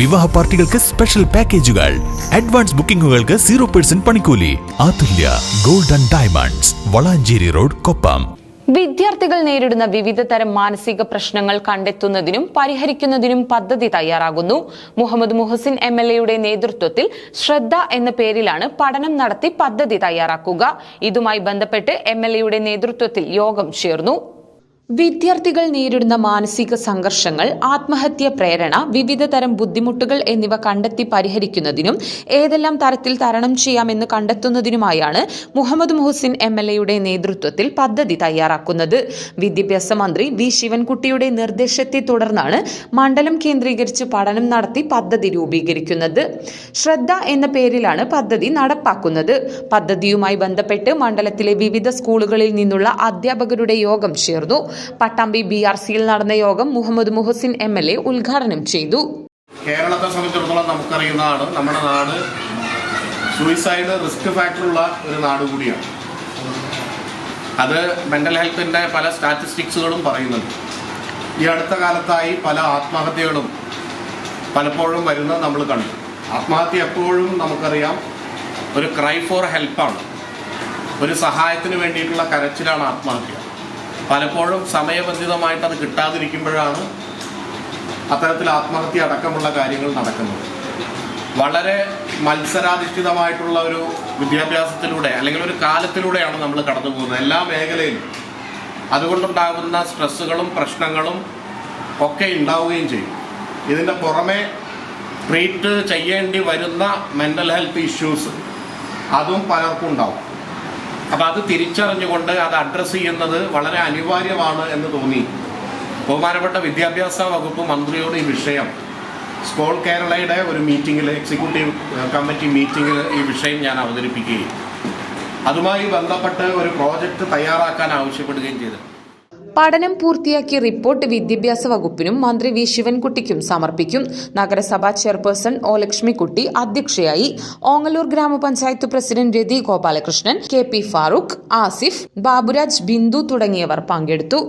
വിവാഹ പാർട്ടികൾക്ക് സ്പെഷ്യൽ പാക്കേജുകൾ അഡ്വാൻസ് ബുക്കിംഗുകൾക്ക് സീറോ പെർസെന്റ് പണിക്കൂലി. Athulya golden diamonds Valanchery road Koppam. വിദ്യാർത്ഥികൾ നേരിടുന്ന വിവിധ തരം മാനസിക പ്രശ്നങ്ങൾ കണ്ടെത്തുന്നതിനും പരിഹരിക്കുന്നതിനും പദ്ധതി തയ്യാറാകുന്നു. മുഹമ്മദ് മുഹസിൻ എം എൽ എയുടെ നേതൃത്വത്തിൽ ശ്രദ്ധ എന്ന പേരിലാണ് പഠനം നടത്തി പദ്ധതി തയ്യാറാക്കുക. ഇതുമായി ബന്ധപ്പെട്ട് എം എൽ എയുടെ നേതൃത്വത്തിൽ യോഗം ചേർന്നു. വിദ്യാർത്ഥികൾ നേരിടുന്ന മാനസിക സംഘർഷങ്ങൾ ആത്മഹത്യ പ്രേരണ വിവിധ തരം ബുദ്ധിമുട്ടുകൾ എന്നിവ കണ്ടെത്തി പരിഹരിക്കുന്നതിനും ഏതെല്ലാം തരത്തിൽ തരണം ചെയ്യാമെന്ന് കണ്ടെത്തുന്നതിനുമായാണ് മുഹമ്മദ് മുഹസിൻ എം എൽ എയുടെ നേതൃത്വത്തിൽ പദ്ധതി തയ്യാറാക്കുന്നത്. വിദ്യാഭ്യാസ മന്ത്രി വി ശിവൻകുട്ടിയുടെ നിർദ്ദേശത്തെ തുടർന്നാണ് മണ്ഡലം കേന്ദ്രീകരിച്ച് പഠനം നടത്തി പദ്ധതി രൂപീകരിക്കുന്നത്. ശ്രദ്ധ എന്ന പേരിലാണ് പദ്ധതി നടപ്പാക്കുന്നത്. പദ്ധതിയുമായി ബന്ധപ്പെട്ട് മണ്ഡലത്തിലെ വിവിധ സ്കൂളുകളിൽ നിന്നുള്ള അധ്യാപകരുടെ യോഗം ചേർന്നു. പട്ടാമ്പി ബി ആർ സിയിൽ നടന്ന യോഗം Muhammad Muhasin M L A ഉദ്ഘാടനം ചെയ്തു. കേരളത്തെ സംബന്ധിച്ചിടത്തോളം നമുക്കറിയുന്നതാണ് നമ്മുടെ നാട് സൂയിസൈഡ് റിസ്ക് ഫാക്ടറുള്ള ഒരു നാട് കൂടിയാണ്. അത് മെന്റൽ ഹെൽത്തിന്റെ പല സ്റ്റാറ്റിസ്റ്റിക്സുകളും പറയുന്നുണ്ട്. ഈ അടുത്ത കാലത്തായി പല ആത്മഹത്യകളും പലപ്പോഴും വരുന്നത് നമ്മൾ കണ്ടു. ആത്മഹത്യ എപ്പോഴും നമുക്കറിയാം ഒരു ക്രൈ ഫോർ ഹെൽപ്പാണ് ഒരു സഹായത്തിന് വേണ്ടിയിട്ടുള്ള കരച്ചിലാണ് ആത്മഹത്യ. പലപ്പോഴും സമയബന്ധിതമായിട്ട് അത് കിട്ടാതിരിക്കുമ്പോഴാണ് അത്തരത്തിൽ ആത്മഹത്യ അടക്കമുള്ള കാര്യങ്ങൾ നടക്കുന്നത്. വളരെ മത്സരാധിഷ്ഠിതമായിട്ടുള്ള ഒരു വിദ്യാഭ്യാസത്തിലൂടെ അല്ലെങ്കിൽ ഒരു കാലത്തിലൂടെയാണ് നമ്മൾ കടന്നു പോകുന്നത്. എല്ലാ മേഖലയിലും അതുകൊണ്ടുണ്ടാകുന്ന സ്ട്രെസ്സുകളും പ്രശ്നങ്ങളും ഒക്കെ ഉണ്ടാവുകയും ചെയ്യും. ഇതിന്റെ പുറമെ ട്രീറ്റ് ചെയ്യേണ്ടി വരുന്ന മെന്റൽ ഹെൽത്ത് ഇഷ്യൂസ് അതും പലർക്കും ഉണ്ടാവും. അപ്പം അത് തിരിച്ചറിഞ്ഞുകൊണ്ട് അത് അഡ്രസ്സ് ചെയ്യുന്നത് വളരെ അനിവാര്യമാണ് എന്ന് തോന്നി. ബഹുമാനപ്പെട്ട വിദ്യാഭ്യാസ വകുപ്പ് മന്ത്രിയോട് ഈ വിഷയം. സ്കോൾ കേരളയുടെ ഒരു മീറ്റിങ്ങിൽ എക്സിക്യൂട്ടീവ് കമ്മിറ്റി മീറ്റിങ്ങിൽ ഈ വിഷയം ഞാൻ അവതരിപ്പിക്കുകയും അതുമായി ബന്ധപ്പെട്ട് ഒരു പ്രോജക്റ്റ് തയ്യാറാക്കാൻ ആവശ്യപ്പെടുകയും ചെയ്തു. പഠനം പൂർത്തിയാക്കിയ റിപ്പോർട്ട് വിദ്യാഭ്യാസ വകുപ്പിനും മന്ത്രി വി ശിവൻകുട്ടിക്കും സമർപ്പിക്കും. നഗരസഭാ ചെയർപേഴ്സൺ ഒ ലക്ഷ്മിക്കുട്ടി അധ്യക്ഷയായി Ongallur grama panchayat president Rathi Gopalakrishnan K P Farooq Asif Baburaj Bindu തുടങ്ങിയവർ പങ്കെടുത്തു.